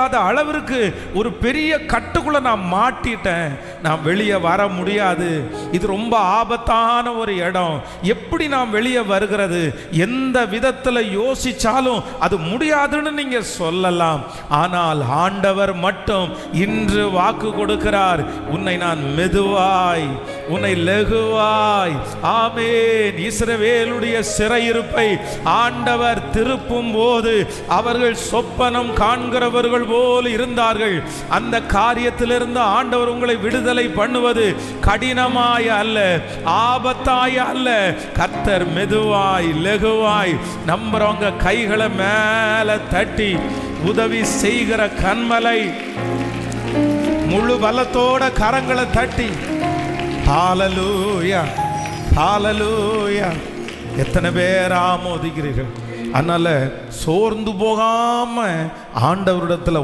முடியாத அளவிற்கு ஒரு பெரிய கட்டுக்குள்ள நான் மாட்டிட்டேன். நான் வெளியே வர முடியாது. இது ரொம்ப ஆபத்தான ஒரு இடம். எப்படி நான் வெளியே வருகிறது? எந்த விதத்தில் யோசிச்சாலும் அது முடியாதுன்னு நீங்க சொல்லலாம். ஆனால் ஆண்டவர் மட்டும் இன்று வாக்கு கொடுக்கிறார். உன்னை நான் மெதுவாய் உன்னை லகுவாய். ஆமேன். இஸ்ரவேலுடைய சிறையிருப்பை ஆண்டவர் திருப்பும் போது அவர்கள் சொப்பனம் காண்கிறவர்கள் போல் இருந்தார்கள். அந்த காரியத்திலிருந்து ஆண்டவர் உங்களை விடுதலை பண்ணுவது கடினமாய் அல்ல ஆபத்தாய் அல்ல. கர்த்தர் மெதுவாய் லகுவாய் நம்புறவங்க கைகளை மேல தட்டி உதவி செய்கிற கண்மலை முழு பலத்தோட கரங்களை தட்டி ஹாலலூயா ஹாலலூயா எத்தனை பேர் ஆமோதிக்கிறீர்கள்? அதனால சோர்ந்து போகாம ஆண்டவரிடத்தில்